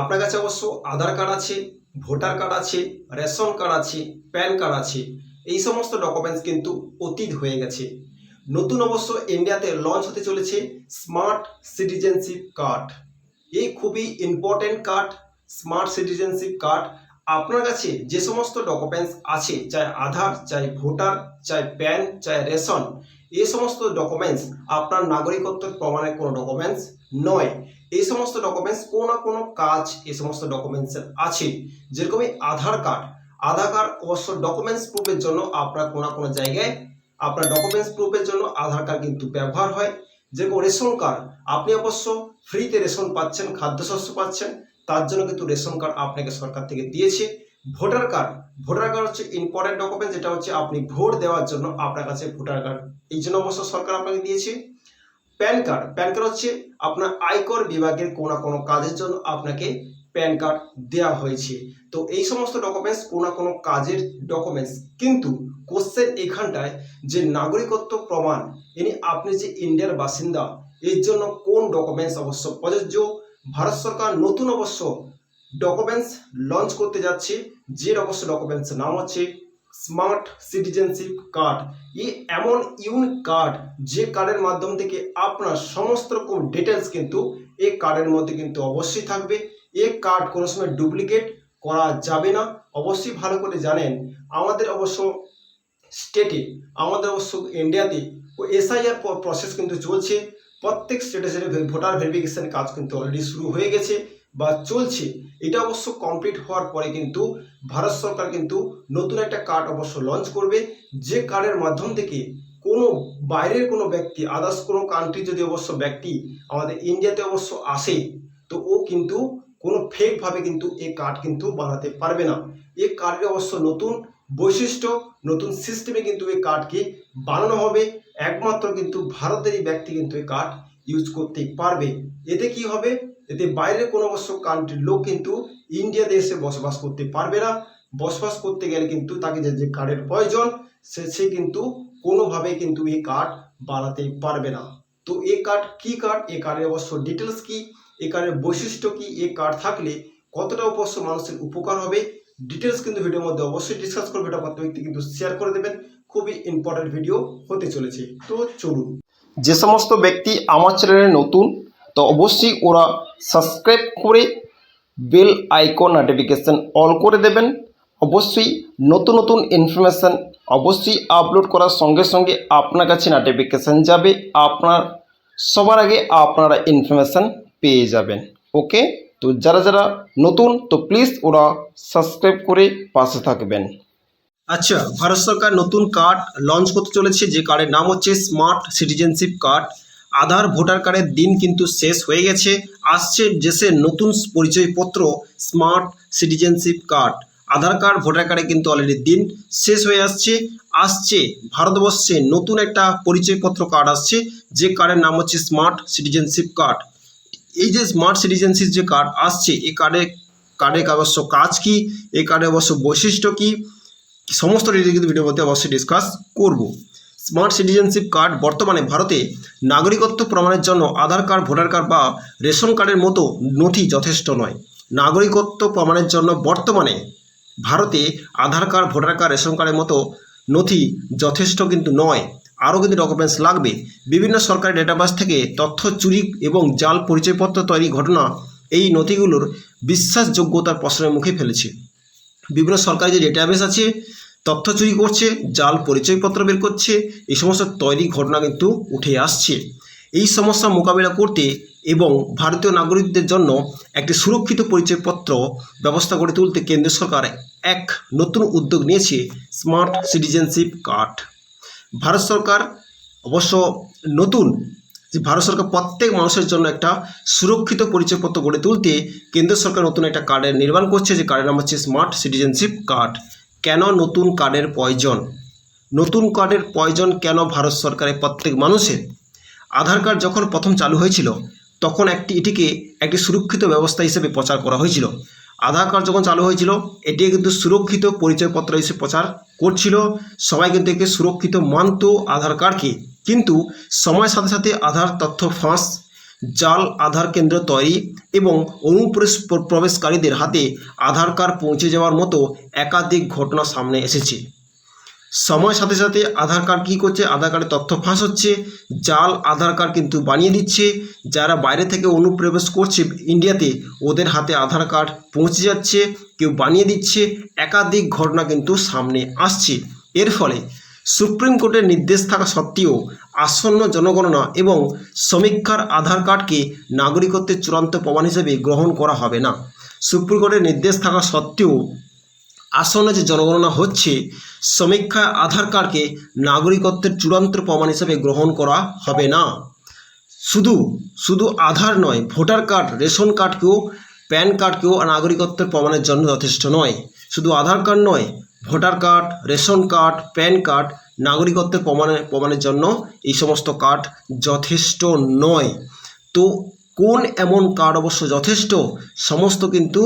আপনার কাছে অবশ্য আধার কার্ড আছে, ভোটার কার্ড আছে, রেশন কার্ড আছে, প্যান কার্ড আছে, এই সমস্ত ডকুমেন্টস কিন্তু অতীত হয়ে গেছে। নতুন অবশ্য ইন্ডিয়াতে লঞ্চ হতে চলেছে স্মার্ট সিটিজেনশিপ কার্ড এই খুবই important card smart citizenship card আপনার কাছে যে সমস্ত ডকুমেন্টস আছে, চাই আধার, চাই ভোটার, চাই প্যান, চাই রেশন এই সমস্ত ডকুমেন্টস আপনার নাগরিকত্বের প্রমাণের কোনো ডকুমেন্টস নয়। এই সমস্ত ডকুমেন্টস কোনো না কোনো কাজ এই সমস্ত ডকুমেন্টসের আছে। যেরকম আধার কার্ড আধার কার্ড অবশ্য ডকুমেন্টস প্রুফের জন্য আপনার কোনো না কোনো জায়গায় আপনার ডকুমেন্টস প্রুফের জন্য আধার কার্ড কিন্তু ব্যবহার হয়। যেরকম রেশন কার্ড, আপনি অবশ্য ফ্রিতে রেশন পাচ্ছেন, খাদ্যশস্য পাচ্ছেন, তার জন্য কিন্তু রেশন কার্ড আপনাকে সরকার থেকে দিয়েছে। ভোটার কার্ড ভোটার কার্ড হচ্ছে ইম্পর্টেন্ট ডকুমেন্ট যেটা হচ্ছে আপনি ভোট দেওয়ার জন্য আপনার কাছে ভোটার কার্ড, এই জন্য অবশ্য সরকার আপনাকে দিয়েছে। Pan card. প্যান কার্ড হচ্ছে আপনার আয়কর বিভাগের কোনো কোনো কাজের জন্য আপনাকে প্যান কার্ড দেওয়া হয়েছে। তো এই সমস্ত ডকুমেন্টস কোনো কোনো কাজের ডকুমেন্টস কিন্তু কোশ্চেন এখানটায় যে নাগরিকত্ব প্রমাণ, ইনি আপনি যে ইন্ডিয়ার বাসিন্দা, এর জন্য কোন ডকুমেন্টস অবশ্য প্রযোজ্য? ভারত সরকার নতুন অবশ্য ডকুমেন্টস লঞ্চ করতে যাচ্ছে। যে অবশ্য ডকুমেন্টস নাম হচ্ছে স্মার্ট সিটিজেনশিপ কার্ড। এই এমন ইউনিক কার্ড যে কার্ডের মাধ্যম থেকে আপনার সমস্ত রকম ডিটেলস কিন্তু এই কার্ডের মধ্যে কিন্তু অবশ্যই থাকবে। এই কার্ড কোনো সময় ডুপ্লিকেট করা যাবে না। অবশ্যই ভালো করে জানেন, আমাদের অবশ্য স্টেটে আমাদের অবশ্য ইন্ডিয়াতে ও এসআইআর প্রসেস কিন্তু চলছে। প্রত্যেক স্টেটে স্টেটে ভোটার ভেরিফিকেশন কাজ কিন্তু অলরেডি শুরু হয়ে গেছে। বা চলছে, এটা অবশ্য কমপ্লিট হওয়ার পরে কিন্তু ভারত সরকার কিন্তু নতুন একটা কার্ড অবশ্য লঞ্চ করবে। যে কার্ডের মাধ্যম থেকে কোনো বাইরের কোনো ব্যক্তি আদার্স কোনো কান্ট্রি যদি অবশ্য ব্যক্তি আমাদের ইন্ডিয়াতে অবশ্য আসে, তো ও কিন্তু কোনো ফেকভাবে কিন্তু এই কার্ড কিন্তু বানাতে পারবে না। এই কার্ডের অবশ্য নতুন বৈশিষ্ট্য, নতুন সিস্টেমে কিন্তু এই কার্ডকে বানানো হবে। একমাত্র কিন্তু ভারতেরই ব্যক্তি কিন্তু এই কার্ড ইউজ করতে পারবে। এতে কি হবে? এতে বাইরে কোনো অবশ্য কান্ট্রির লোক কিন্তু ইন্ডিয়াতে এসে বসবাস করতে পারবে না। বসবাস করতে গেলে কিন্তু তাকে যে যে কার্ডের প্রয়োজন, সে সে কিন্তু কোনোভাবে কিন্তু এই কার্ড বানাতে পারবে না। তো এ কার্ড কি কার্ড এ কার্ডের অবশ্য ডিটেলস কি? এ কার্ডের বৈশিষ্ট্য কি? এ কার্ড থাকলে কতটা অবশ্য মানুষের উপকার হবে? ডিটেলস কিন্তু ভিডিওর মধ্যে অবশ্যই ডিসকাস করবে। এটা প্রত্যেক ব্যক্তি কিন্তু শেয়ার করে দেবেন। খুবই ইম্পর্টেন্ট ভিডিও হতে চলেছে। তো চলুন। যে সমস্ত ব্যক্তি আমার চ্যানেলে নতুন তো অবশ্যই ওরা সাবস্ক্রাইব করে বেল আইকন নোটিফিকেশান অল করে দেবেন। অবশ্যই নতুন নতুন ইনফরমেশান অবশ্যই আপলোড করার সঙ্গে সঙ্গে আপনার কাছে নোটিফিকেশান যাবে। আপনার, সবার আগে আপনারা ইনফরমেশান পেয়ে যাবেন। ওকে তো যারা যারা নতুন, তো প্লিজ ওরা সাবস্ক্রাইব করে পাশে থাকবেন। আচ্ছা ভারত সরকার নতুন কার্ড লঞ্চ করতে চলেছে। যে কার্ডের নাম হচ্ছে smart citizenship card Aadhaar, voter কার্ডের দিন কিন্তু শেষ হয়ে গেছে। আসছে দেশের নতুন পরিচয়পত্র, smart citizenship card. Aadhaar card, voter কার্ডে কিন্তু অলরেডি দিন শেষ হয়ে আসছে। আসছে ভারতবর্ষে নতুন একটা পরিচয়পত্র কার্ড আসছে, যে কার্ডের নাম হচ্ছে স্মার্ট সিটিজেনশিপ কার্ড। এই যে স্মার্ট সিটিজেনশিপ যে কার্ড আসছে এই কার্ডে কার্ডের অবশ্য কাজ কি এই কার্ডের অবশ্য বৈশিষ্ট্য কি, সমস্ত ডিটেল কিন্তু ভিডিওর মধ্যে অবশ্যই ডিসকাস করব। স্মার্ট সিটিজেনশিপ কার্ড বর্তমানে ভারতে নাগরিকত্ব প্রমাণের জন্য আধার কার্ড, ভোটার কার্ড বা রেশন কার্ডের মতো নথি যথেষ্ট নয়। নাগরিকত্ব প্রমাণের জন্য বর্তমানে ভারতে Aadhaar card, voter card, ration কার্ডের মতো নথি যথেষ্ট কিন্তু নয়। আরও কিন্তু ডকুমেন্টস লাগবে। বিভিন্ন সরকারি ডেটাবেস থেকে তথ্য চুরি এবং জাল পরিচয়পত্র তৈরি ঘটনা এই নথিগুলোর বিশ্বাসযোগ্যতার প্রশ্নের মুখে ফেলেছে। বিভিন্ন সরকারি যে ডেটাবেস আছে তথ্য চুরি করছে, জাল পরিচয়পত্র বের করছে, এই সমস্ত তৈরি ঘটনা কিন্তু উঠে আসছে। এই সমস্যা মোকাবিলা করতে এবং ভারতীয় নাগরিকদের জন্য একটি সুরক্ষিত পরিচয়পত্র ব্যবস্থা গড়ে তুলতে কেন্দ্র সরকার এক নতুন উদ্যোগ নিয়েছে, স্মার্ট সিটিজেনশিপ কার্ড। ভারত সরকার অবশ্য নতুন যে ভারত সরকার প্রত্যেক মানুষের জন্য একটা সুরক্ষিত পরিচয়পত্র গড়ে তুলতে কেন্দ্র সরকার নতুন একটা কার্ডের নির্মাণ করছে, যে কার্ডের নাম হচ্ছে স্মার্ট সিটিজেনশিপ কার্ড। কেন নতুন কার্ডের প্রয়োজন? নতুন কার্ডের প্রয়োজন কেন ভারত সরকারের প্রত্যেক মানুষের? আধার কার্ড যখন প্রথম চালু হয়েছিল, তখন একটি এটিকে একটি সুরক্ষিত ব্যবস্থা হিসেবে প্রচার করা হয়েছিল। আধার কার্ড যখন চালু হয়েছিল এটি কিন্তু সুরক্ষিত পরিচয়পত্র হিসেবে প্রচার করছিল। সবাই কিন্তু একে সুরক্ষিত মানত আধার কার্ডকে। কিন্তু সময়ের সাথে সাথে আধার তথ্য ফাঁস জাল আধার কেন্দ্র তৈরি এবং অনুপ্রবেশ প্রবেশকারীদের হাতে আধার কার্ড পৌঁছে যাওয়ার মতো একাধিক ঘটনা সামনে এসেছে। সময়ের সাথে সাথে আধার কার্ড কী করছে? আধার কার্ডের তথ্য ফাঁস হচ্ছে। জাল আধার কার্ড কিন্তু বানিয়ে দিচ্ছে। যারা বাইরে থেকে অনুপ্রবেশ করছে ইন্ডিয়াতে, ওদের হাতে আধার কার্ড পৌঁছে যাচ্ছে, কেউ বানিয়ে দিচ্ছে। একাধিক ঘটনা কিন্তু সামনে আসছে। এর ফলে সুপ্রিম কোর্টের নির্দেশ থাকা সত্ত্বেও আসন্ন জনগণনা এবং সমীক্ষার আধার কার্ডকে নাগরিকত্বের চূড়ান্ত প্রমাণ হিসেবে গ্রহণ করা হবে না। সুপ্রিম কোর্টের নির্দেশ থাকা সত্ত্বেও আসন্ন যে জনগণনা হচ্ছে সমীক্ষা আধার কার্ডকে নাগরিকত্বের চূড়ান্ত প্রমাণ হিসেবে গ্রহণ করা হবে না। শুধু শুধু আধার নয়, ভোটার কার্ড, রেশন কার্ডকেও, প্যান কার্ডকেও নাগরিকত্বের প্রমাণের জন্য যথেষ্ট নয়। শুধু আধার কার্ড নয়, voter card, ration card, PAN card, নাগরিকত্বের প্রমাণের প্রমাণের জন্য এই সমস্ত কার্ড যথেষ্ট নয়। তো কোন এমন কার্ড অবশ্য যথেষ্ট, সমস্ত কিন্তু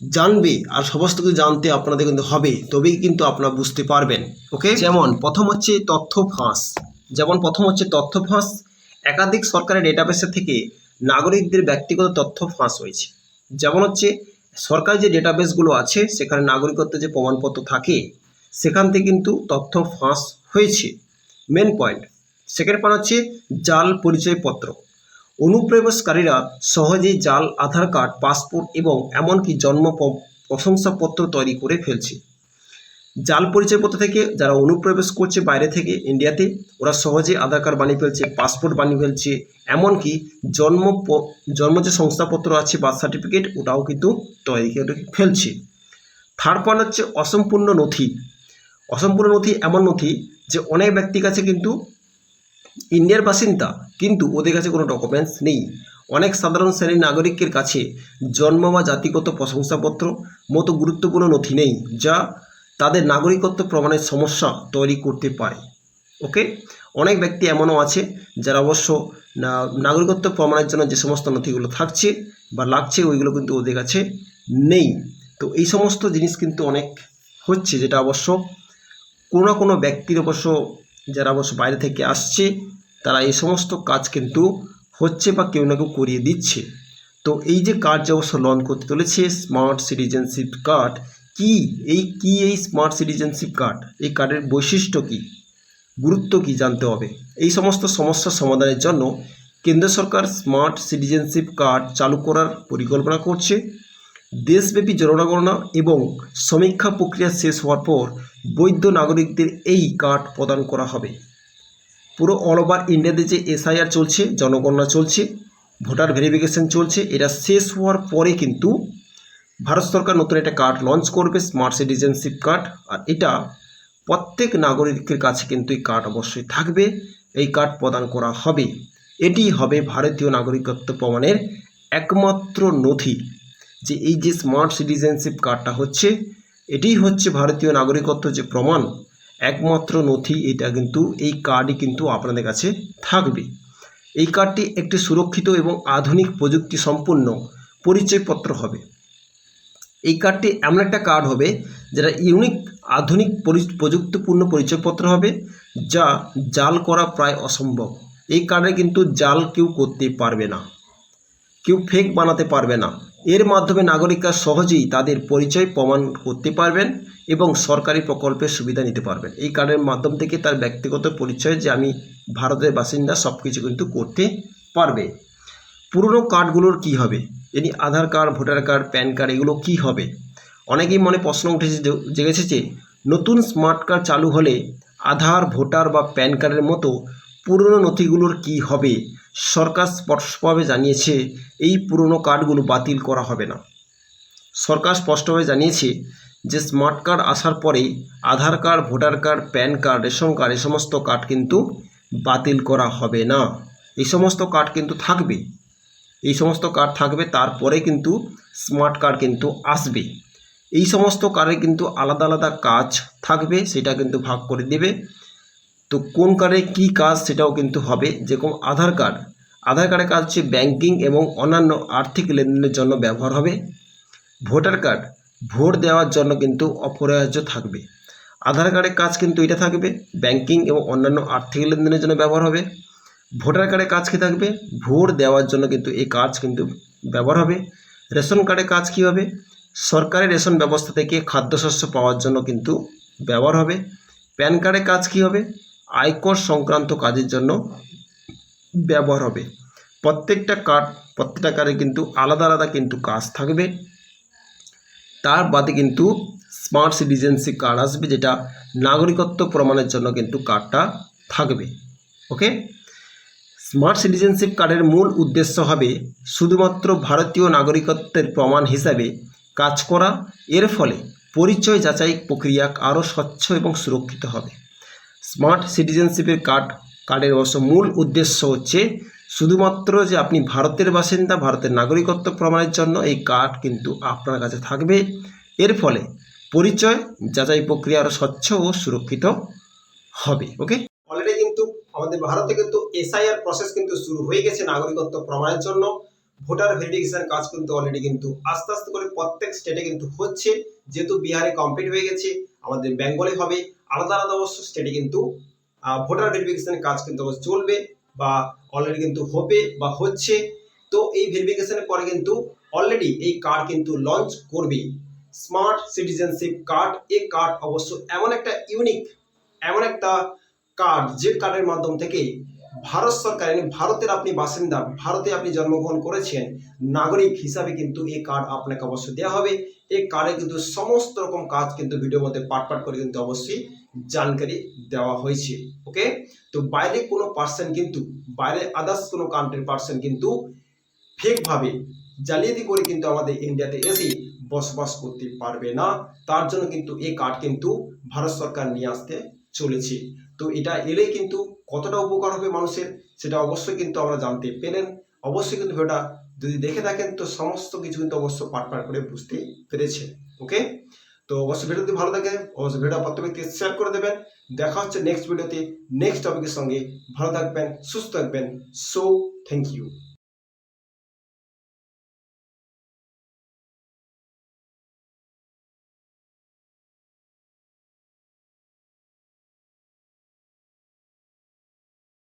জানবে আর সমস্ত কিছু জানতে আপনাদের কিন্তু হবে, তবেই কিন্তু আপনারা বুঝতে পারবেন, ওকে? যেমন প্রথম হচ্ছে তথ্য ফাঁস। যেমন প্রথম হচ্ছে তথ্য ফাঁস, একাধিক সরকারের ডেটাবেসের থেকে নাগরিকদের ব্যক্তিগত তথ্য ফাঁস হয়েছে। যেমন হচ্ছে সরকারি যে ডেটাবেসগুলো আছে, সেখানে নাগরিকত্ব যে প্রমাণপত্র থাকে সেখান থেকে কিন্তু তথ্য ফাঁস হয়েছে। মেন পয়েন্ট সেকেন্ড পয়েন্ট হচ্ছে জাল পরিচয়পত্র। অনুপ্রবেশকারীরা সহজেই জাল, আধার কার্ড, পাসপোর্ট এবং এমনকি জন্ম প্রশংসাপত্র তৈরি করে ফেলছে। জাল পরিচয়পত্র থেকে যারা অনুপ্রবেশ করছে বাইরে থেকে ইন্ডিয়াতে, ওরা সহজে আধার কার্ড বানিয়ে ফেলছে, পাসপোর্ট বানিয়ে ফেলছে, এমনকি জন্ম জন্ম যে শংসাপত্র আছে বার্থ সার্টিফিকেট ওটাও কিন্তু তৈরি করে ফেলছে। থার্ড পয়েন্ট হচ্ছে অসম্পূর্ণ নথি। অসম্পূর্ণ নথি এমন নথি যে অনেক ব্যক্তির কাছে কিন্তু ইন্ডিয়ার বাসিন্দা, কিন্তু ওদের কাছে কোনো ডকুমেন্টস নেই। অনেক সাধারণ শ্রেণির নাগরিকের কাছে জন্ম বা জাতিগত প্রশংসাপত্র মতো গুরুত্বপূর্ণ নথি নেই, যা তাদের নাগরিকত্ব প্রমাণের সমস্যা তৈরি করতে পারে ওকে অনেক ব্যক্তি এমনও আছে যারা অবশ্য নাগরিকত্ব প্রমাণের জন্য যে সমস্ত নথিগুলো থাকছে বা লাগছে, ওইগুলো কিন্তু ওদের কাছে নেই। তো এই সমস্ত জিনিস কিন্তু অনেক হচ্ছে যেটা অবশ্য কোনো না কোনো ব্যক্তির অবশ্য যারা অবশ্য বাইরে থেকে আসছে, তারা এই সমস্ত কাজ কিন্তু হচ্ছে বা কেউ না কেউ করিয়ে দিচ্ছে। তো এই যে কার্ড যে অবশ্য লঞ্চ করতে চলেছে স্মার্ট সিটিজেনশিপ কার্ড কি? এই কি এই স্মার্ট সিটিজেনশিপ কার্ড এই কার্ডের বৈশিষ্ট্য কি? গুরুত্ব কি জানতে হবে? এই সমস্ত সমস্যার সমাধানের জন্য কেন্দ্র সরকার স্মার্ট সিটিজেনশিপ কার্ড চালু করার পরিকল্পনা করছে। দেশব্যাপী জনগণনা এবং সমীক্ষা প্রক্রিয়া শেষ হওয়ার পর বৈধ নাগরিকদের এই কার্ড প্রদান করা হবে। পুরো অল ওভার ইন্ডিয়াতে যে এসআইআর চলছে, জনগণনা চলছে, ভোটার ভেরিফিকেশন চলছে, এটা শেষ হওয়ার পরে কিন্তু ভারত সরকার নতুন একটা কার্ড লঞ্চ করবে স্মার্ট সিটিজেনশিপ কার্ড আর এটা প্রত্যেক নাগরিকের কাছে কিন্তু এই কার্ড অবশ্যই থাকবে, এই কার্ড প্রদান করা হবে। এটি হবে ভারতীয় নাগরিকত্ব প্রমাণের একমাত্র নথি। যে এই যে স্মার্ট সিটিজেনশিপ কার্ডটা হচ্ছে এটিই হচ্ছে ভারতীয় নাগরিকত্ব যে প্রমাণ, একমাত্র নথি, এটা কিন্তু এই কার্ডই কিন্তু আপনাদের কাছে থাকবে। এই কার্ডটি একটি সুরক্ষিত এবং আধুনিক প্রযুক্তি সম্পন্ন পরিচয়পত্র হবে। এই কার্ডটি এমন একটা কার্ড হবে, যেটা ইউনিক আধুনিক, পরি- প্রযুক্তিপূর্ণ পরিচয়পত্র হবে, যা জাল করা প্রায় অসম্ভব। এই কার্ডে কিন্তু জাল কেউ করতে পারবে না। কেউ ফেক বানাতে পারবে না। এর মাধ্যমে নাগরিকরা সহজেই তাদের পরিচয় প্রমাণ করতে পারবেন এবং সরকারি প্রকল্পের সুবিধা নিতে পারবেন। এই কার্ডের মাধ্যম থেকে তার ব্যক্তিগত পরিচয় যে আমি ভারতের বাসিন্দা সব কিছু কিন্তু করতে পারবে। পুরনো কার্ডগুলোর কি হবে? এটি Aadhaar card, voter card, PAN card এগুলো কি হবে? অনেকেই মনে প্রশ্ন উঠেছে জেগেছে যে, নতুন স্মার্ট কার্ড চালু হলে আধার, ভোটার বা প্যান কার্ডের মতো পুরনো নথিগুলোর কি হবে? সরকার স্পষ্টভাবে জানিয়েছে এই পুরনো কার্ডগুলো বাতিল করা হবে না। সরকার স্পষ্টভাবে জানিয়েছে যে, স্মার্ট কার্ড আসার পরে Aadhaar card, voter card, PAN card, ration card এ সমস্ত কার্ড কিন্তু বাতিল করা হবে না। এই সমস্ত কার্ড কিন্তু থাকবে। এই সমস্ত কার্ড থাকবে? তারপরে কিন্তু স্মার্ট কার্ড কিন্তু আসবে। এই সমস্ত কার্ডে কিন্তু আলাদা আলাদা কাজ থাকবে, সেটা কিন্তু ভাগ করে দেবে। তো কোন কার্ডে কী কাজ সেটাও কিন্তু হবে। যেরকম আধার কার্ড আধার কার্ডের কাজ হচ্ছে ব্যাংকিং এবং অন্যান্য আর্থিক লেনদেনের জন্য ব্যবহার হবে। ভোটার কার্ড ভোট দেওয়ার জন্য কিন্তু অপরিহার্য থাকবে। আধার কার্ডের কাজ কিন্তু এটা থাকবে। ব্যাংকিং এবং অন্যান্য আর্থিক লেনদেনের জন্য ব্যবহার হবে। ভোটার কার্ডে কাজ কী থাকবে? ভোট দেওয়ার জন্য কিন্তু এই কাজ কিন্তু ব্যবহার হবে। রেশন কার্ডে কাজ কী হবে? সরকারি রেশন ব্যবস্থা থেকে খাদ্যশস্য পাওয়ার জন্য কিন্তু ব্যবহার হবে। প্যান কার্ডে কাজ কী হবে? আয়কর সংক্রান্ত কাজের জন্য ব্যবহার হবে। প্রত্যেকটা কার্ড, প্রত্যেকটা কার্ডে কিন্তু আলাদা আলাদা কিন্তু কাজ থাকবে। তার বাদে কিন্তু স্মার্ট সিটিজেনশিপ কার্ড আসবে, যেটা নাগরিকত্ব প্রমাণের জন্য কিন্তু কার্ডটা থাকবে। ওকে? স্মার্ট সিটিজেনশিপ কার্ডের মূল উদ্দেশ্য হবে শুধুমাত্র ভারতীয় নাগরিকত্বের প্রমাণ হিসাবে কাজ করা। এর ফলে পরিচয় যাচাই প্রক্রিয়া আরও স্বচ্ছ এবং সুরক্ষিত হবে। স্মার্ট সিটিজেনশিপের কার্ড, কার্ডের অবশ্য মূল উদ্দেশ্য হচ্ছে শুধুমাত্র যে আপনি ভারতের বাসিন্দা, ভারতের নাগরিকত্ব প্রমাণের জন্য এই কার্ড কিন্তু আপনার কাছে থাকবে। এর ফলে পরিচয় যাচাই প্রক্রিয়া আরও স্বচ্ছ ও সুরক্ষিত হবে। ওকে? আমাদের ভারতে কিন্তু এসআইআর প্রসেস কিন্তু শুরু হয়ে গেছে নাগরিকত্ব প্রমাণের জন্য। ভোটার ভেরিফিকেশন কাজ কিন্তু অলরেডি কিন্তু আস্তে আস্তে করে প্রত্যেক স্টেটে কিন্তু হচ্ছে। যেহেতু বিহারে কমপ্লিট হয়ে গেছে, আমাদের বেঙ্গলে হবে। আলাদা আলাদা অবশ্য স্টেটে কিন্তু ভোটার ভেরিফিকেশনের কাজ কিন্তু চলবে বা অলরেডি কিন্তু হবে বা হচ্ছে। তো এই ভেরিফিকেশনের পরে কিন্তু অলরেডি এই কার্ড কিন্তু লঞ্চ করবে। স্মার্ট সিটিজেনশিপ কার্ড এই কার্ড অবশ্য এমন একটা ইউনিক এমন একটা কার্ড, যে কার্ডের মাধ্যম থেকে ভারত সরকার ভারতের আপনি বাসিন্দা, ভারতে আপনি জন্মগ্রহণ করেছেন, নাগরিক হিসাবে কিন্তু এই কার্ড আপনাকে অবশ্যই দেওয়া হবে। এই কার্ডে কিন্তু সমস্ত রকম কাজ কিন্তু ভিডিওর মধ্যে পাট পাট করে কিন্তু অবশ্যই জানকারি দেওয়া হয়েছে ওকে তো বাইরে কোনো পার্সন কিন্তু, বাইরে আদার্স কোনো কান্ট্রির পার্সন কিন্তু ফেকভাবে জালিয়াতি করে কিন্তু আমাদের ইন্ডিয়াতে এসে বসবাস করতে পারবে না। তার জন্য কিন্তু এই কার্ড কিন্তু ভারত সরকার নিয়ে আসতে চলেছে। তো এটা এলেই কিন্তু কতটা উপকার হবে মানুষের, সেটা অবশ্যই কিন্তু আমরা জানতে পেলেন। অবশ্যই কিন্তু ভিডিওটা যদি দেখে থাকেন, তো সমস্ত কিছু কিন্তু অবশ্য পাট পাট করে বুঝতে পেরেছেন, ওকে? তো অবশ্যই ভিডিও যদি ভালো থাকে, অবশ্যই ভিডিও প্রত্যেককে শেয়ার করে দেবেন। দেখা হচ্ছে নেক্সট ভিডিওতে নেক্সট টপিকের সঙ্গে। ভালো থাকবেন, সুস্থ থাকবেন। So thank you